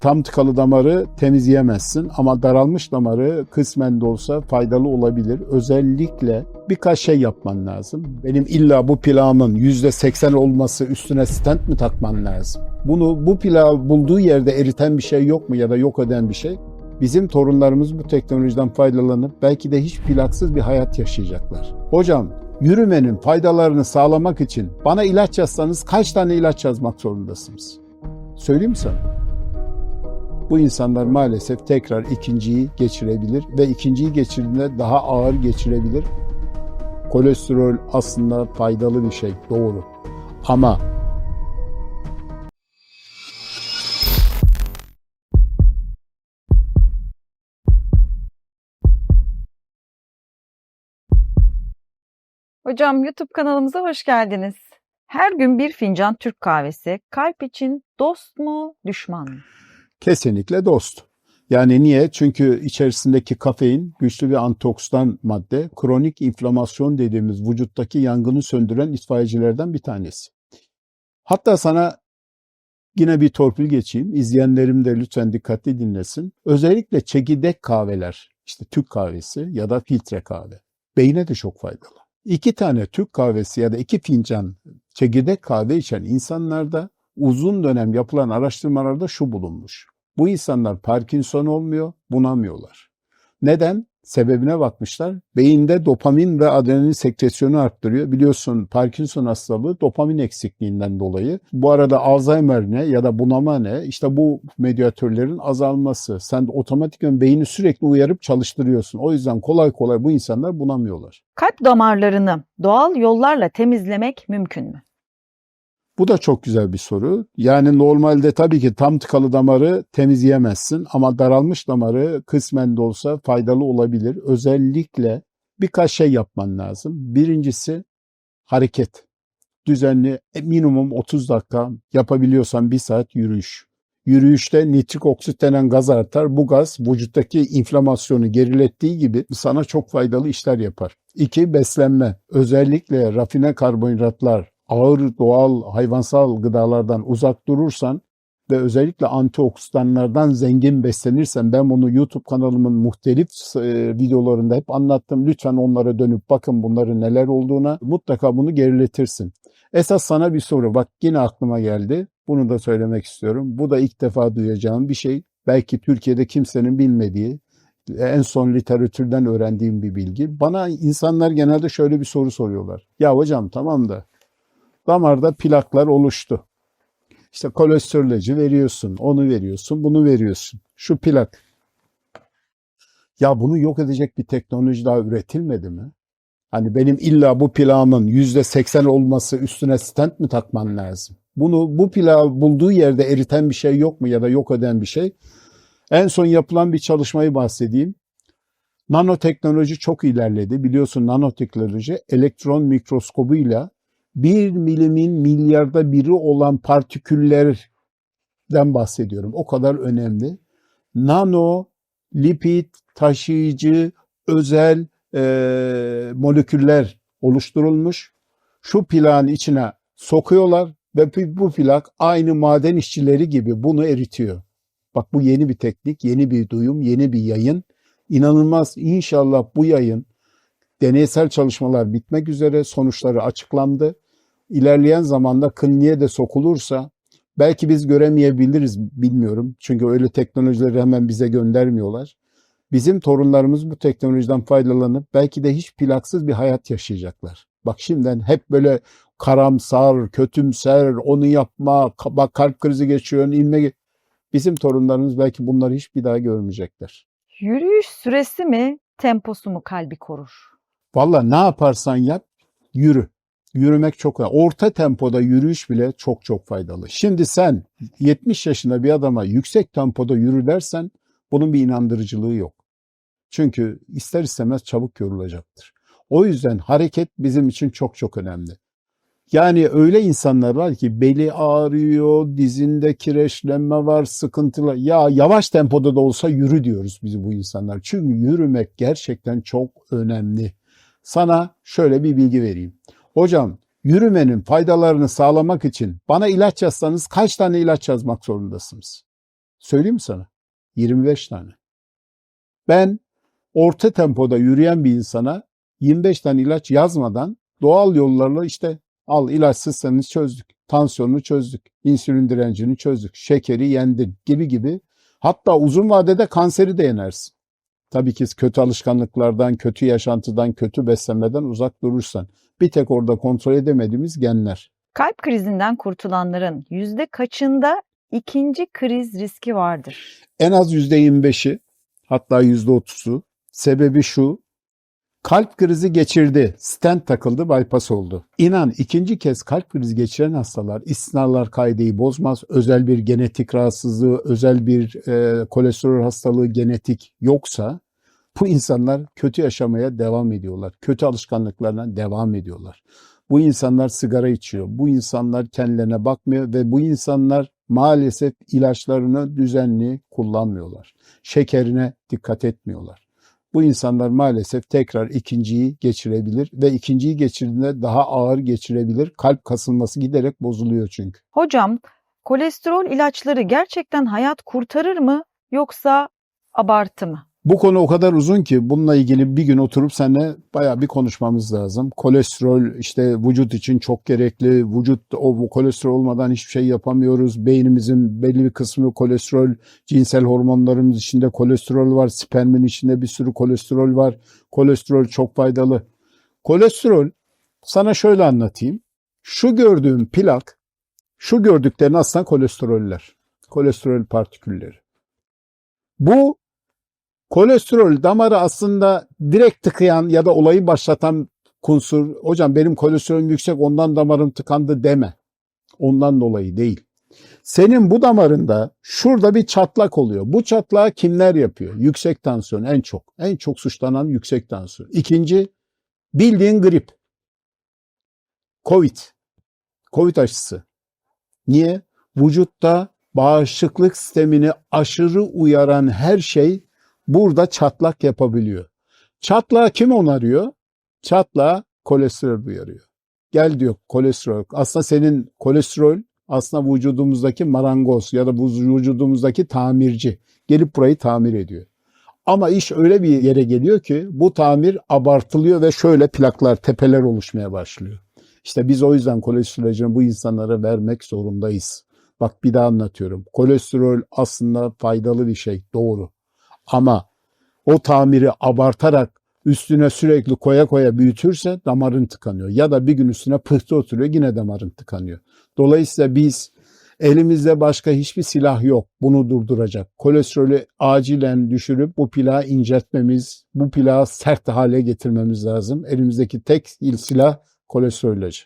Tam tıkalı damarı temizleyemezsin ama daralmış damarı kısmen de olsa faydalı olabilir. Özellikle birkaç şey yapman lazım. Benim illa bu plağımın %80 olması üstüne stent mi takman lazım? Bunu bu plağı bulduğu yerde eriten bir şey yok mu ya da yok eden bir şey? Bizim torunlarımız bu teknolojiden faydalanıp belki de hiç plaksız bir hayat yaşayacaklar. Hocam yürümenin faydalarını sağlamak için bana ilaç yazsanız kaç tane ilaç yazmak zorundasınız? Söyleyeyim mi sana? Bu insanlar maalesef tekrar ikinciyi geçirebilir ve ikinciyi geçirdiğinde daha ağır geçirebilir. Kolesterol aslında faydalı bir şey, doğru. Ama Hocam YouTube kanalımıza hoş geldiniz. Her gün bir fincan Türk kahvesi kalp için dost mu, düşman mı? Kesinlikle dost. Yani niye? Çünkü içerisindeki kafein güçlü bir antioksidan madde. Kronik inflamasyon dediğimiz vücuttaki yangını söndüren itfaiyecilerden bir tanesi. Hatta sana yine bir torpil geçeyim. İzleyenlerim de lütfen dikkatli dinlesin. Özellikle çekirdek kahveler, işte Türk kahvesi ya da filtre kahve. Beyne de çok faydalı. İki tane Türk kahvesi ya da iki fincan çekirdek kahve içen insanlarda uzun dönem yapılan araştırmalarda şu bulunmuş. Bu insanlar Parkinson olmuyor, bunamıyorlar. Neden? Sebebine bakmışlar. Beyinde dopamin ve adrenalin sekresyonu arttırıyor. Biliyorsun Parkinson hastalığı dopamin eksikliğinden dolayı. Bu arada Alzheimer ne ya da bunama ne? İşte bu medyatörlerin azalması. Sen otomatikman beyni sürekli uyarıp çalıştırıyorsun. O yüzden kolay kolay bu insanlar bunamıyorlar. Kalp damarlarını doğal yollarla temizlemek mümkün mü? Bu da çok güzel bir soru. Yani normalde tabii ki tam tıkalı damarı temizleyemezsin ama daralmış damarı kısmen de olsa faydalı olabilir. Özellikle birkaç şey yapman lazım. Birincisi hareket. Düzenli e, minimum 30 dakika yapabiliyorsan bir saat yürüyüş. Yürüyüşte nitrik oksit denen gaz artar. Bu gaz vücuttaki inflamasyonu gerilettiği gibi sana çok faydalı işler yapar. İki, beslenme. Özellikle rafine karbonhidratlar, ağır doğal hayvansal gıdalardan uzak durursan ve özellikle antioksidanlardan zengin beslenirsen ben bunu YouTube kanalımın muhtelif e, videolarında hep anlattım. Lütfen onlara dönüp bakın bunların neler olduğuna. Mutlaka bunu geriletirsin. Esas sana bir soru. Bak yine aklıma geldi. Bunu da söylemek istiyorum. Bu da ilk defa duyacağım bir şey. Belki Türkiye'de kimsenin bilmediği, en son literatürden öğrendiğim bir bilgi. Bana insanlar genelde şöyle bir soru soruyorlar. Ya hocam tamam da damarda plaklar oluştu. İşte kolesteroleci veriyorsun, onu veriyorsun, bunu veriyorsun. Şu plak. Ya bunu yok edecek bir teknoloji daha üretilmedi mi? Hani benim illa bu plağımın %80 olması üstüne stent mi takman lazım? Bunu bu plağı bulduğu yerde eriten bir şey yok mu ya da yok eden bir şey? En son yapılan bir çalışmayı bahsedeyim. Nanoteknoloji çok ilerledi. Biliyorsun nanoteknoloji elektron mikroskobuyla bir milimin milyarda biri olan partiküllerden bahsediyorum. O kadar önemli. Nano, lipid, taşıyıcı, özel e, moleküller oluşturulmuş. Şu plağın içine sokuyorlar ve bu plak aynı maden işçileri gibi bunu eritiyor. Bak bu yeni bir teknik, yeni bir duyum, yeni bir yayın. İnanılmaz inşallah bu yayın deneysel çalışmalar bitmek üzere sonuçları açıklandı. İlerleyen zamanda kliniğe de sokulursa belki biz göremeyebiliriz bilmiyorum. Çünkü öyle teknolojileri hemen bize göndermiyorlar. Bizim torunlarımız bu teknolojiden faydalanıp belki de hiç plaksız bir hayat yaşayacaklar. Bak şimdiden hep böyle karamsar, kötümser, onu yapma, bak kalp krizi geçiyor, inme. Bizim torunlarımız belki bunları hiç bir daha görmeyecekler. Yürüyüş süresi mi, temposu mu kalbi korur? Valla ne yaparsan yap, yürü. Yürümek çok önemli. Orta tempoda yürüyüş bile çok çok faydalı. Şimdi sen 70 yaşında bir adama yüksek tempoda yürü dersen bunun bir inandırıcılığı yok. Çünkü ister istemez çabuk yorulacaktır. O yüzden hareket bizim için çok çok önemli. Yani öyle insanlar var ki beli ağrıyor, dizinde kireçlenme var, sıkıntılı. Ya yavaş tempoda da olsa yürü diyoruz biz bu insanlar. Çünkü yürümek gerçekten çok önemli. Sana şöyle bir bilgi vereyim. Hocam yürümenin faydalarını sağlamak için bana ilaç yazsanız kaç tane ilaç yazmak zorundasınız? Söyleyeyim mi sana? 25 tane. Ben orta tempoda yürüyen bir insana 25 tane ilaç yazmadan doğal yollarla işte al ilaçsızsanız çözdük. Tansiyonunu çözdük. insülin direncini çözdük. Şekeri yendin gibi gibi. Hatta uzun vadede kanseri de yenersin. Tabii ki kötü alışkanlıklardan, kötü yaşantıdan, kötü beslenmeden uzak durursan. Bir tek orada kontrol edemediğimiz genler. Kalp krizinden kurtulanların yüzde kaçında ikinci kriz riski vardır? En az %25'i hatta %30'u sebebi şu. Kalp krizi geçirdi, stent takıldı, bypass oldu. İnan ikinci kez kalp krizi geçiren hastalar istisnalar kaideyi bozmaz. Özel bir genetik rahatsızlığı, özel bir e, kolesterol hastalığı genetik yoksa bu insanlar kötü yaşamaya devam ediyorlar. Kötü alışkanlıklarına devam ediyorlar. Bu insanlar sigara içiyor. Bu insanlar kendilerine bakmıyor ve bu insanlar maalesef ilaçlarını düzenli kullanmıyorlar. Şekerine dikkat etmiyorlar. Bu insanlar maalesef tekrar ikinciyi geçirebilir ve ikinciyi geçirdiğinde daha ağır geçirebilir. Kalp kasılması giderek bozuluyor çünkü. Hocam, kolesterol ilaçları gerçekten hayat kurtarır mı yoksa abartı mı? Bu konu o kadar uzun ki bununla ilgili bir gün oturup seninle bayağı bir konuşmamız lazım. Kolesterol işte vücut için çok gerekli. Vücut o kolesterol olmadan hiçbir şey yapamıyoruz. Beynimizin belli bir kısmı kolesterol, cinsel hormonlarımız içinde kolesterol var. Spermin içinde bir sürü kolesterol var. Kolesterol çok faydalı. Kolesterol sana şöyle anlatayım. Şu gördüğün plak, şu gördüklerin aslında kolesteroller. Kolesterol partikülleri. Bu kolesterol damarı aslında direkt tıkayan ya da olayı başlatan unsur. Hocam benim kolesterolüm yüksek ondan damarım tıkandı deme. Ondan dolayı değil. Senin bu damarında şurada bir çatlak oluyor. Bu çatlağı kimler yapıyor? Yüksek tansiyon en çok. En çok suçlanan yüksek tansiyon. İkinci bildiğin grip. Covid. Covid aşısı. Niye? Vücutta bağışıklık sistemini aşırı uyaran her şey burada çatlak yapabiliyor. Çatlağı kim onarıyor? Çatlağı kolesterol uyarıyor. Gel diyor kolesterol. Aslında senin kolesterol aslında vücudumuzdaki marangoz ya da bu vücudumuzdaki tamirci. Gelip burayı tamir ediyor. Ama iş öyle bir yere geliyor ki bu tamir abartılıyor ve şöyle plaklar, tepeler oluşmaya başlıyor. İşte biz o yüzden kolesterolü bu insanlara vermek zorundayız. Bak bir daha anlatıyorum. Kolesterol aslında faydalı bir şey, doğru. Ama o tamiri abartarak üstüne sürekli koya koya büyütürse damarın tıkanıyor. Ya da bir gün üstüne pıhtı oturuyor yine damarın tıkanıyor. Dolayısıyla biz elimizde başka hiçbir silah yok bunu durduracak. Kolesterolü acilen düşürüp bu plağı inceltmemiz, bu plağı sert hale getirmemiz lazım. Elimizdeki tek silah kolesterol ilacı.